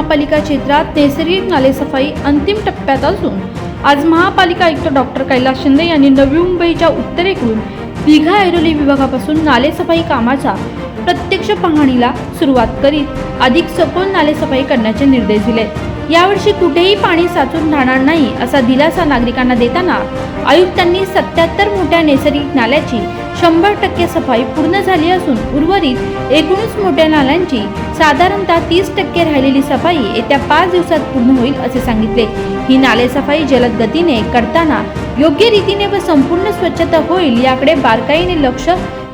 महापालिका क्षेत्रात नैसर्गिक नालेसफाई अंतिम टप्प्यात असून आज महापालिका आयुक्त डॉक्टर कैलास शिंदे यांनी नवी मुंबईच्या उत्तरेकडून दिघा ऐरोली विभागापासून नालेसफाई कामाच्या प्रत्यक्ष पाहणीला सुरुवात करीत अधिक सखोल नालेसफाई करण्याचे निर्देश दिले. यावर्षी कुठेही पाणी साचून राहणार नाही असा दिलासा नागरिकांना देताना आयुक्तांनी सत्याहत्तर मोठ्या नैसर्गिक नाल्याची शंभर टक्के सफाई पूर्ण झाली असून उर्वरित एकोणीस मोठ्या नाल्यांची साधारणतः तीस टक्के राहिलेली सफाई येत्या पाच दिवसात पूर्ण होईल असे सांगितले. ही नाले सफाई जलद गतीने करताना योग्य रीतीने व संपूर्ण स्वच्छता होईल याकडे बारकाईने लक्ष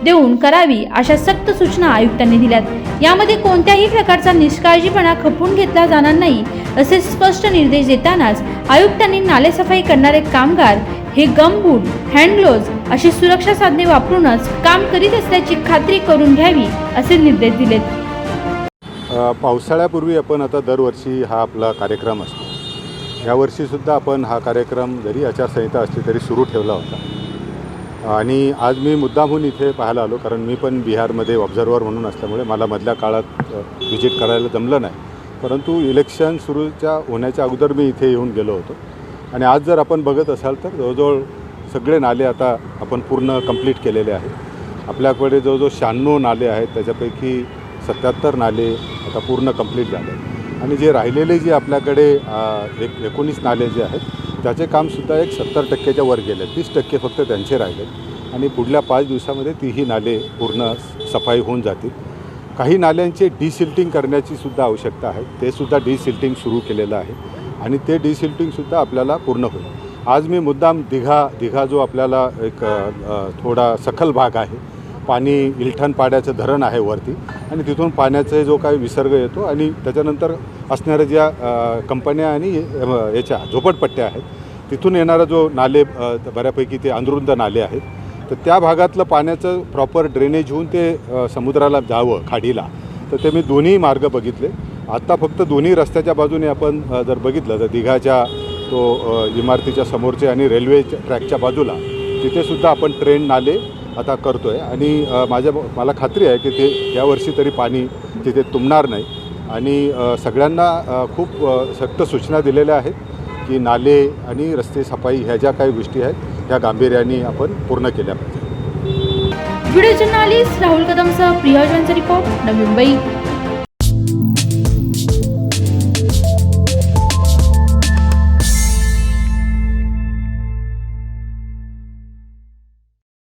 देऊन करावी अशा सक्त सूचना आयुक्तांनी दिल्यात. यामध्ये कोणत्याही प्रकारचा निष्काळजीपणा खपून घेतला जाणार नाही असे स्पष्ट निर्देश देतानाच आयुक्तांनी नालेसफाई करणारे कामगार हे गमबूट हँडग्लोव्ज अशी सुरक्षा साधने वापरूनच काम करीत असल्याची खात्री करून घ्यावी असे निर्देश दिलेत. पावसाळ्यापूर्वी आपण आता दरवर्षी हा आपला कार्यक्रम असतो. यावर्षीसुद्धा आपण हा कार्यक्रम जरी आचारसंहिता असली तरी सुरू ठेवला होता. आणि आज मी मुद्दामहून इथे पाहायला आलो कारण मी पण बिहारमध्ये ऑब्झर्वर म्हणून असल्यामुळे मला मधल्या काळात व्हिजिट करायला जमलं नाही. परंतु इलेक्शन सुरूच्या होण्याच्या अगोदर मी इथे येऊन गेलो होतो. आणि आज जर आपण बघत असाल तर जवळजवळ सगळे नाले आता आपण पूर्ण कंप्लीट केलेले आहेत. आपल्याकडे जवळजवळ शहाण्णव नाले आहेत त्याच्यापैकी सत्याहत्तर नाले आता पूर्ण कंप्लीट झाले आणि जे राहिलेले जे आपल्याकडे एक एकोणीस नाले जे आहेत त्याचे कामसुद्धा एक सत्तर टक्क्याच्या वर गेले तीस टक्के फक्त त्यांचे राहिले आणि पुढल्या पाच दिवसामध्ये तीही नाले पूर्ण सफाई होऊन जातील. काही नाल्यांचे डिसिल्टिंग करण्याची सुद्धा आवश्यकता आहे. ते सुद्धा डिसिल्टिंग सुरू केलेलं आहे. आणि ते डिसिल्टिंगसुद्धा आपल्याला पूर्ण होईल. आज मी मुद्दाम दिघा दिघा जो आपल्याला एक थोडा सखल भाग आहे. पाणी इलठण पाड्याचं धरण आहे वरती आणि तिथून पाण्याचा जो काही विसर्ग येतो आणि त्याच्यानंतर असणाऱ्या ज्या कंपन्या आणि याच्या झोपडपट्ट्या आहेत तिथून येणारा जो नाले बऱ्यापैकी ते अंदरुंद नाले आहेत. तर त्या भागातलं पाण्याचं प्रॉपर ड्रेनेज होऊन ते समुद्राला जावं खाडीला. तर ते मी दोन्ही मार्ग बघितले. आत्ता फक्त दोन्ही रस्त्याच्या बाजूने आपण जर बघितलं तर दिघाच्या तो इमारतीच्या समोरचे आणि रेल्वे ट्रॅकच्या बाजूला तिथेसुद्धा आपण ट्रेन नाले आता करतो आहे आणि माझ्या मला खात्री आहे की ते यावर्षी तरी पाणी तिथे तुंबणार नाही. आणि सगळ्यांना खूप सक्त सूचना दिलेल्या आहेत की नाले आणि रस्ते सफाई ह्या ज्या काही गोष्टी आहेत ह्या गांभीर्याने आपण पूर्ण केल्या पाहिजे. व्हिडिओ जर्नालिस्ट राहुल कदमचा प्रियाजनचा रिपोर्ट नवी मुंबई.